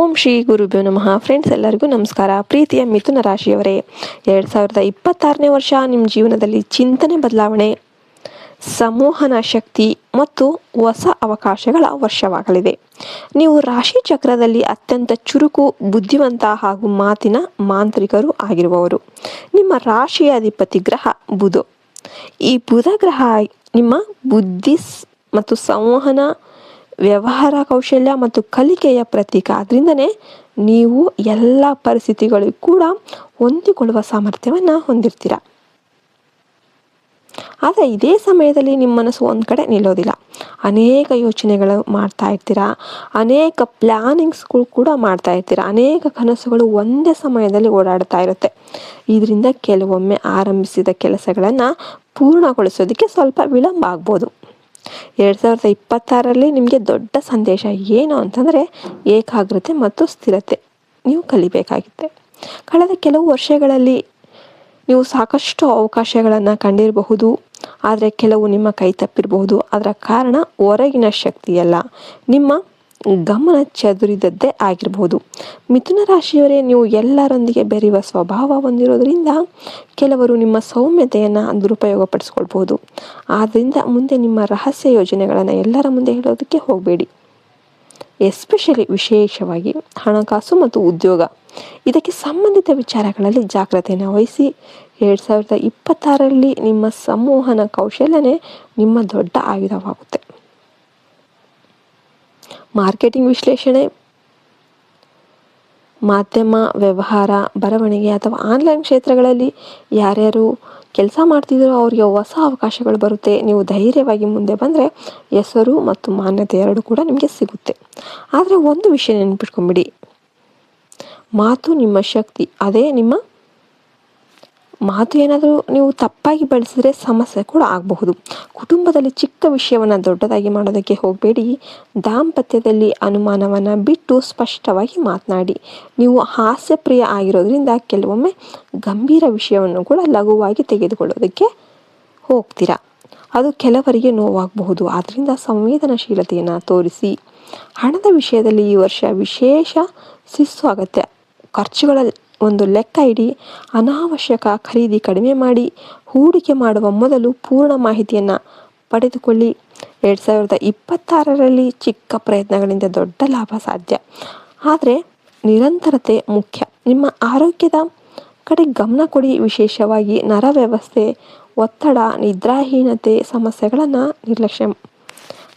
ಓಂ ಶ್ರೀ ಗುರುಭ್ಯೋ ನಮಃ. ಫ್ರೆಂಡ್ಸ್ ಎಲ್ಲರಿಗೂ ನಮಸ್ಕಾರ. ಪ್ರೀತಿಯ ಮಿಥುನ ರಾಶಿಯವರೇ, ಎರಡು ಸಾವಿರದ ಇಪ್ಪತ್ತಾರನೇ ವರ್ಷ ನಿಮ್ಮ ಜೀವನದಲ್ಲಿ ಚಿಂತನೆ ಬದಲಾವಣೆ, ಸಂಮೋಹನ ಶಕ್ತಿ ಮತ್ತು ಹೊಸ ಅವಕಾಶಗಳ ವರ್ಷವಾಗಲಿದೆ. ನೀವು ರಾಶಿ ಚಕ್ರದಲ್ಲಿ ಅತ್ಯಂತ ಚುರುಕು, ಬುದ್ಧಿವಂತ ಹಾಗೂ ಮಾತಿನ ಮಾಂತ್ರಿಕರು ಆಗಿರುವವರು. ನಿಮ್ಮ ರಾಶಿಯ ಅಧಿಪತಿ ಗ್ರಹ ಬುಧ. ಈ ಬುಧ ಗ್ರಹ ನಿಮ್ಮ ಬುದ್ಧಿಸ್ ಮತ್ತು ಸಂವಹನ ವ್ಯವಹಾರ ಕೌಶಲ್ಯ ಮತ್ತು ಕಲಿಕೆಯ ಪ್ರತೀಕ. ಅದರಿಂದನೇ ನೀವು ಎಲ್ಲ ಪರಿಸ್ಥಿತಿಗಳಿಗೂ ಕೂಡ ಹೊಂದಿಕೊಳ್ಳುವ ಸಾಮರ್ಥ್ಯವನ್ನು ಹೊಂದಿರ್ತೀರ. ಆದರೆ ಇದೇ ಸಮಯದಲ್ಲಿ ನಿಮ್ಮ ಮನಸ್ಸು ಒಂದು ಕಡೆ ನಿಲ್ಲೋದಿಲ್ಲ. ಅನೇಕ ಯೋಚನೆಗಳು ಮಾಡ್ತಾ ಇರ್ತೀರ. ಅನೇಕ ಪ್ಲ್ಯಾನಿಂಗ್ಸ್ಗಳು ಕೂಡ ಮಾಡ್ತಾ ಇರ್ತೀರ. ಅನೇಕ ಕನಸುಗಳು ಒಂದೇ ಸಮಯದಲ್ಲಿ ಓಡಾಡ್ತಾ ಇರುತ್ತೆ. ಇದರಿಂದ ಕೆಲವೊಮ್ಮೆ ಆರಂಭಿಸಿದ ಕೆಲಸಗಳನ್ನು ಪೂರ್ಣಗೊಳಿಸೋದಕ್ಕೆ ಸ್ವಲ್ಪ ವಿಳಂಬ ಆಗ್ಬೋದು. ಎರಡು ಸಾವಿರದ ಇಪ್ಪತ್ತಾರರಲ್ಲಿ ನಿಮಗೆ ದೊಡ್ಡ ಸಂದೇಶ ಏನು ಅಂತಂದರೆ ಏಕಾಗ್ರತೆ ಮತ್ತು ಸ್ಥಿರತೆ. ನೀವು ಕಲಿಬೇಕಾಗಿದೆ ಕಳೆದ ಕೆಲವು ವರ್ಷಗಳಲ್ಲಿ ನೀವು ಸಾಕಷ್ಟು ಅವಕಾಶಗಳನ್ನು ಕಂಡಿರಬಹುದು. ಆದರೆ ಕೆಲವು ನಿಮ್ಮ ಕೈ ತಪ್ಪಿರಬಹುದು. ಅದರ ಕಾರಣ ಹೊರಗಿನ ಶಕ್ತಿಯಲ್ಲ. ನಿಮ್ಮ ಗಮನ ಚದುರಿದದ್ದೇ ಆಗಿರಬಹುದು ಮಿಥುನ ರಾಶಿಯವರೇ, ನೀವು ಎಲ್ಲರೊಂದಿಗೆ ಬೆರೆಯುವ ಸ್ವಭಾವ ಹೊಂದಿರೋದ್ರಿಂದ ಕೆಲವರು ನಿಮ್ಮ ಸೌಮ್ಯತೆಯನ್ನು ದುರುಪಯೋಗಪಡಿಸ್ಕೊಳ್ಬಹುದು. ಆದ್ದರಿಂದ ಮುಂದೆ ನಿಮ್ಮ ರಹಸ್ಯ ಯೋಜನೆಗಳನ್ನು ಎಲ್ಲರ ಮುಂದೆ ಹೇಳೋದಕ್ಕೆ ಹೋಗಬೇಡಿ. ಎಸ್ಪೆಷಲಿ ವಿಶೇಷವಾಗಿ ಹಣಕಾಸು ಮತ್ತು ಉದ್ಯೋಗ. ಇದಕ್ಕೆ ಸಂಬಂಧಿತ ವಿಚಾರಗಳಲ್ಲಿ ಜಾಗ್ರತೆಯನ್ನು ವಹಿಸಿ. ಎರಡು ಸಾವಿರದ ಇಪ್ಪತ್ತಾರರಲ್ಲಿ ನಿಮ್ಮ ಸಂವಹನ ಕೌಶಲ್ಯನೇ ನಿಮ್ಮ ದೊಡ್ಡ ಆಯುಧವಾಗುತ್ತೆ. ಮಾರ್ಕೆಟಿಂಗ್ ವಿಶ್ಲೇಷಣೆ, ಮಾಧ್ಯಮ, ವ್ಯವಹಾರ, ಬರವಣಿಗೆ ಅಥವಾ ಆನ್ಲೈನ್ ಕ್ಷೇತ್ರಗಳಲ್ಲಿ ಯಾರ್ಯಾರು ಕೆಲಸ ಮಾಡ್ತಿದ್ದೀರೋ ಅವರಿಗೆ ಹೊಸ ಅವಕಾಶಗಳು ಬರುತ್ತೆ. ನೀವು ಧೈರ್ಯವಾಗಿ ಮುಂದೆ ಬಂದರೆ ಹೆಸರು ಮತ್ತು ಮಾನ್ಯತೆ ಎರಡು ಕೂಡ ನಿಮಗೆ ಸಿಗುತ್ತೆ. ಆದರೆ ಒಂದು ವಿಷಯ ನೆನ್ಪಿಟ್ಕೊಂಬಿಡಿ ಮಾತು ನಿಮ್ಮ ಶಕ್ತಿ, ಅದೇ ನಿಮ್ಮ ಮಾತು ಏನಾದರೂ ನೀವು ತಪ್ಪಾಗಿ ಬಳಸಿದರೆ ಸಮಸ್ಯೆ ಕೂಡ ಆಗಬಹುದು. ಕುಟುಂಬದಲ್ಲಿ ಚಿಕ್ಕ ವಿಷಯವನ್ನು ದೊಡ್ಡದಾಗಿ ಮಾಡೋದಕ್ಕೆ ಹೋಗಬೇಡಿ. ದಾಂಪತ್ಯದಲ್ಲಿ ಅನುಮಾನವನ್ನು ಬಿಟ್ಟು ಸ್ಪಷ್ಟವಾಗಿ ಮಾತನಾಡಿ. ನೀವು ಹಾಸ್ಯಪ್ರಿಯ ಆಗಿರೋದ್ರಿಂದ ಕೆಲವೊಮ್ಮೆ ಗಂಭೀರ ವಿಷಯವನ್ನು ಕೂಡ ಲಘುವಾಗಿ ತೆಗೆದುಕೊಳ್ಳೋದಕ್ಕೆ ಹೋಗ್ತೀರಾ? ಅದು ಕೆಲವರಿಗೆ ನೋವಾಗಬಹುದು. ಆದ್ದರಿಂದ ಸಂವೇದನಾಶೀಲತೆಯನ್ನು ತೋರಿಸಿ. ಹಣದ ವಿಷಯದಲ್ಲಿ ಈ ವರ್ಷ ವಿಶೇಷ ಶಿಸ್ತು ಅಗತ್ಯ. ಖರ್ಚುಗಳ ಒಂದು ಲೆಕ್ಕ ಇಡಿ, ಅನಾವಶ್ಯಕ ಖರೀದಿ ಕಡಿಮೆ ಮಾಡಿ, ಹೂಡಿಕೆ ಮಾಡುವ ಮೊದಲು ಪೂರ್ಣ ಮಾಹಿತಿಯನ್ನು ಪಡೆದುಕೊಳ್ಳಿ. ಎರಡು ಸಾವಿರದ ಇಪ್ಪತ್ತಾರರಲ್ಲಿ ಚಿಕ್ಕ ಪ್ರಯತ್ನಗಳಿಂದ ದೊಡ್ಡ ಲಾಭ ಸಾಧ್ಯ. ಆದರೆ ನಿರಂತರತೆ ಮುಖ್ಯ. ನಿಮ್ಮ ಆರೋಗ್ಯದ ಕಡೆ ಗಮನ ಕೊಡಿ. ವಿಶೇಷವಾಗಿ ನರ ವ್ಯವಸ್ಥೆ ಒತ್ತಡ, ನಿದ್ರಾಹೀನತೆ, ಸಮಸ್ಯೆಗಳನ್ನು ನಿರ್ಲಕ್ಷ್ಯ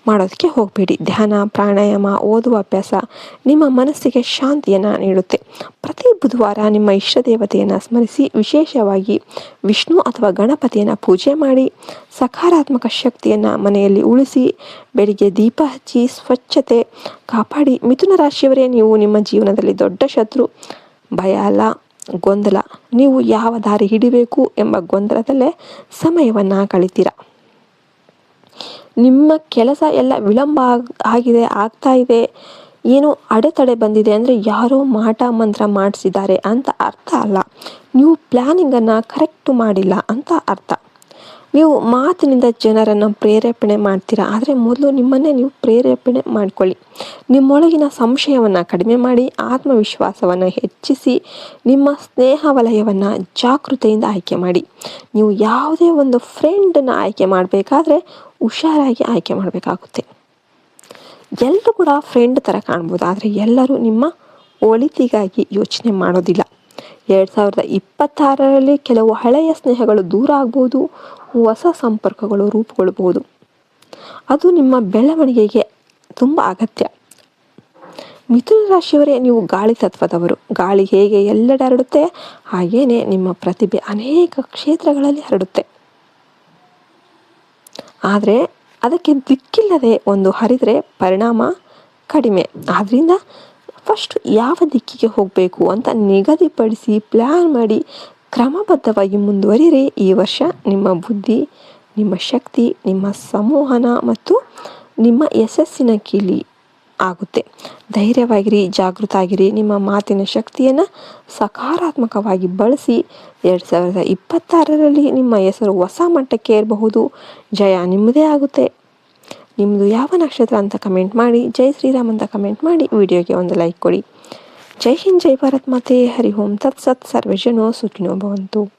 ಮಾಡೋದಕ್ಕೆ ಹೋಗಬೇಡಿ. ಧ್ಯಾನ, ಪ್ರಾಣಾಯಾಮ, ಓದುವ ಅಭ್ಯಾಸ ನಿಮ್ಮ ಮನಸ್ಸಿಗೆ ಶಾಂತಿಯನ್ನು ನೀಡುತ್ತೆ. ಪ್ರತಿ ಬುಧವಾರ ನಿಮ್ಮ ಇಷ್ಟ ದೇವತೆಯನ್ನು ಸ್ಮರಿಸಿ ವಿಶೇಷವಾಗಿ ವಿಷ್ಣು ಅಥವಾ ಗಣಪತಿಯನ್ನು ಪೂಜೆ ಮಾಡಿ ಸಕಾರಾತ್ಮಕ ಶಕ್ತಿಯನ್ನು ಮನೆಯಲ್ಲಿ ಉಳಿಸಿ ಬೆಳಿಗ್ಗೆ ದೀಪ ಹಚ್ಚಿ ಸ್ವಚ್ಛತೆ ಕಾಪಾಡಿ ಮಿಥುನ ರಾಶಿಯವರೇ ನೀವು ನಿಮ್ಮ ಜೀವನದಲ್ಲಿ ದೊಡ್ಡ ಶತ್ರು. ಭಯ ಅಲ್ಲ, ಗೊಂದಲ. ನೀವು ಯಾವ ದಾರಿ ಹಿಡಿಬೇಕು ಎಂಬ ಗೊಂದಲದಲ್ಲೇ ಸಮಯವನ್ನು ಕಳಿತೀರಾ? ನಿಮ್ಮ ಕೆಲಸ ಎಲ್ಲ ವಿಳಂಬ ಆಗ್- ಆಗಿದೆ, ಆಗ್ತಾ ಇದೆ. ಏನೋ ಅಡೆತಡೆ ಬಂದಿದೆ ಅಂದರೆ ಯಾರೋ ಮಾಟ ಮಂತ್ರ ಮಾಡಿಸಿದ್ದಾರೆ ಅಂತ ಅರ್ಥ ಅಲ್ಲ. ನೀವು ಪ್ಲ್ಯಾನಿಂಗನ್ನು ಕರೆಕ್ಟು ಮಾಡಿಲ್ಲ ಅಂತ ಅರ್ಥ. ನೀವು ಮಾತಿನಿಂದ ಜನರನ್ನು ಪ್ರೇರೇಪಣೆ ಮಾಡ್ತೀರಾ? ಆದರೆ ಮೊದಲು ನಿಮ್ಮನ್ನೇ ನೀವು ಪ್ರೇರೇಪಣೆ ಮಾಡಿಕೊಳ್ಳಿ. ನಿಮ್ಮೊಳಗಿನ ಸಂಶಯವನ್ನು ಕಡಿಮೆ ಮಾಡಿ, ಆತ್ಮವಿಶ್ವಾಸವನ್ನು ಹೆಚ್ಚಿಸಿ, ನಿಮ್ಮ ಸ್ನೇಹ ವಲಯವನ್ನು ಜಾಗೃತೆಯಿಂದ ಆಯ್ಕೆ ಮಾಡಿ. ನೀವು ಯಾವುದೇ ಒಂದು ಫ್ರೆಂಡನ್ನು ಆಯ್ಕೆ ಮಾಡಬೇಕಾದ್ರೆ ಹುಷಾರಾಗಿ ಆಯ್ಕೆ ಮಾಡಬೇಕಾಗುತ್ತೆ. ಎಲ್ಲರೂ ಕೂಡ ಫ್ರೆಂಡ್ ಥರ ಕಾಣ್ಬೋದು, ಆದರೆ ಎಲ್ಲರೂ ನಿಮ್ಮ ಒಳಿತಿಗಾಗಿ ಯೋಚನೆ ಮಾಡೋದಿಲ್ಲ. ಎರಡು ಸಾವಿರದ ಇಪ್ಪತ್ತಾರರಲ್ಲಿ ಕೆಲವು ಹಳೆಯ ಸ್ನೇಹಗಳು ದೂರ ಆಗ್ಬೋದು ಹೊಸ ಸಂಪರ್ಕಗಳು ರೂಪುಗೊಳ್ಬೋದು ಅದು ನಿಮ್ಮ ಬೆಳವಣಿಗೆಗೆ ತುಂಬ ಅಗತ್ಯ. ಮಿಥುನ ರಾಶಿಯವರೇ, ನೀವು ಗಾಳಿ ತತ್ವದವರು. ಗಾಳಿ ಹೇಗೆ ಎಲ್ಲೆಡೆ ಹರಡುತ್ತೆ, ಹಾಗೇನೆ ನಿಮ್ಮ ಪ್ರತಿಭೆ ಅನೇಕ ಕ್ಷೇತ್ರಗಳಲ್ಲಿ ಹರಡುತ್ತೆ. ಆದರೆ, ಅದಕ್ಕೆ ದಿಕ್ಕಿಲ್ಲದೆ ಒಂದು ಹರಿದರೆ ಪರಿಣಾಮ ಕಡಿಮೆ. ಆದ್ದರಿಂದ ಫಸ್ಟ್ ಯಾವ ದಿಕ್ಕಿಗೆ ಹೋಗಬೇಕು ಅಂತ ನಿಗದಿಪಡಿಸಿ ಪ್ಲ್ಯಾನ್ ಮಾಡಿ ಕ್ರಮಬದ್ಧವಾಗಿ ಮುಂದುವರಿದರೆ ಈ ವರ್ಷ ನಿಮ್ಮ ಬುದ್ಧಿ, ನಿಮ್ಮ ಶಕ್ತಿ, ನಿಮ್ಮ ಸಂವಹನ ಮತ್ತು ನಿಮ್ಮ ಯಶಸ್ಸಿನ ಕೀಲಿ ಆಗುತ್ತೆ. ಧೈರ್ಯವಾಗಿರಿ ಜಾಗೃತ ಆಗಿರಿ ನಿಮ್ಮ ಮಾತಿನ ಶಕ್ತಿಯನ್ನು ಸಕಾರಾತ್ಮಕವಾಗಿ ಬಳಸಿ. ಎರಡು ಸಾವಿರದ ಇಪ್ಪತ್ತಾರರಲ್ಲಿ ನಿಮ್ಮ ಹೆಸರು ಹೊಸ ಮಟ್ಟಕ್ಕೆ ಇರಬಹುದು ಜಯ ನಿಮ್ಮದೇ ಆಗುತ್ತೆ. ನಿಮ್ಮದು ಯಾವ ನಕ್ಷತ್ರ ಅಂತ ಕಮೆಂಟ್ ಮಾಡಿ. ಜೈ ಶ್ರೀರಾಮ್ ಅಂತ ಕಮೆಂಟ್ ಮಾಡಿ. ವಿಡಿಯೋಗೆ ಒಂದು ಲೈಕ್ ಕೊಡಿ. જય હિન્દ જય ભારત માતે હરિ ઓમ. તત્સત સર્વેજનો સુખનો ભવંતુ.